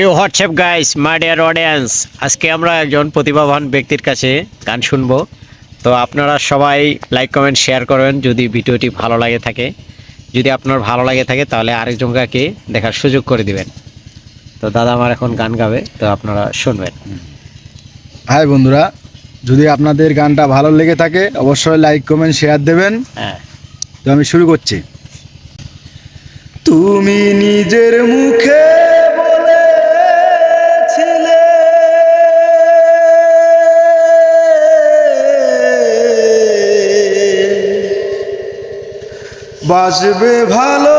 এই WhatsApp guys my dear audience আজকে আমরা একজন প্রতিভাবান ব্যক্তির কাছে গান শুনব। তো আপনারা সবাই লাইক কমেন্ট শেয়ার করবেন যদি ভিডিওটি ভালো লাগে থাকে। যদি আপনার ভালো লাগে থাকে তাহলে আরেকজনকে দেখার সুযোগ করে দিবেন। তো দাদা আমার এখন গান গাবে তো আপনারা শুনবেন। হাই বন্ধুরা। যদি আপনাদের গানটা ভালো লেগে থাকে অবশ্যই লাইক কমেন্ট শেয়ার দেবেন। হ্যাঁ। তো আমি শুরু করছি। তুমি নিজের মুখে বাসবে ভালো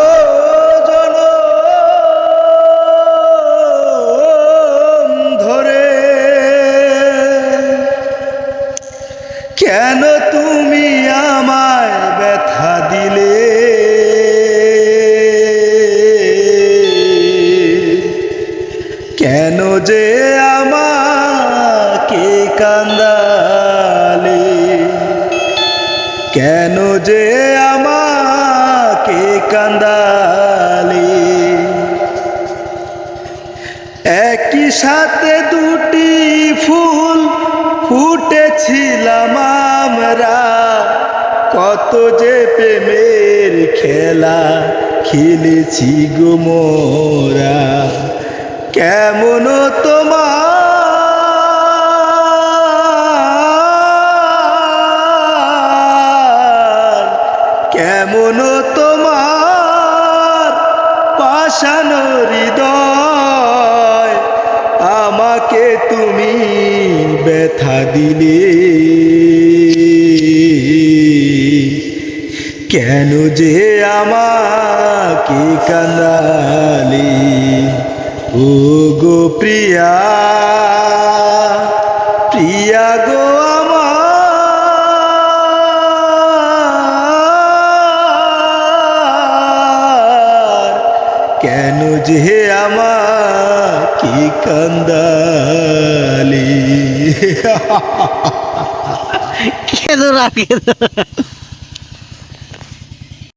জনম ধরে। কেন তুমি আমায় ব্যথা দিলে? কেন যে আমাকে কান্দালে কেন যে আমাকে কান্দালে? একই সাথে দুটি ফুল ফুটেছিলাম আমরা। কত যে প্রেমের খেলা খেলেছি গো মোরা। কেমন তোমার কেমন তোমার পাশানো হৃদয়? আমাকে তুমি ব্যথা দিলে। কেন যে আমাকে কান্দালি ও গো প্রিয়া প্রিয়া গো কেন যে আমাকে কান্দালি? কেন রাখে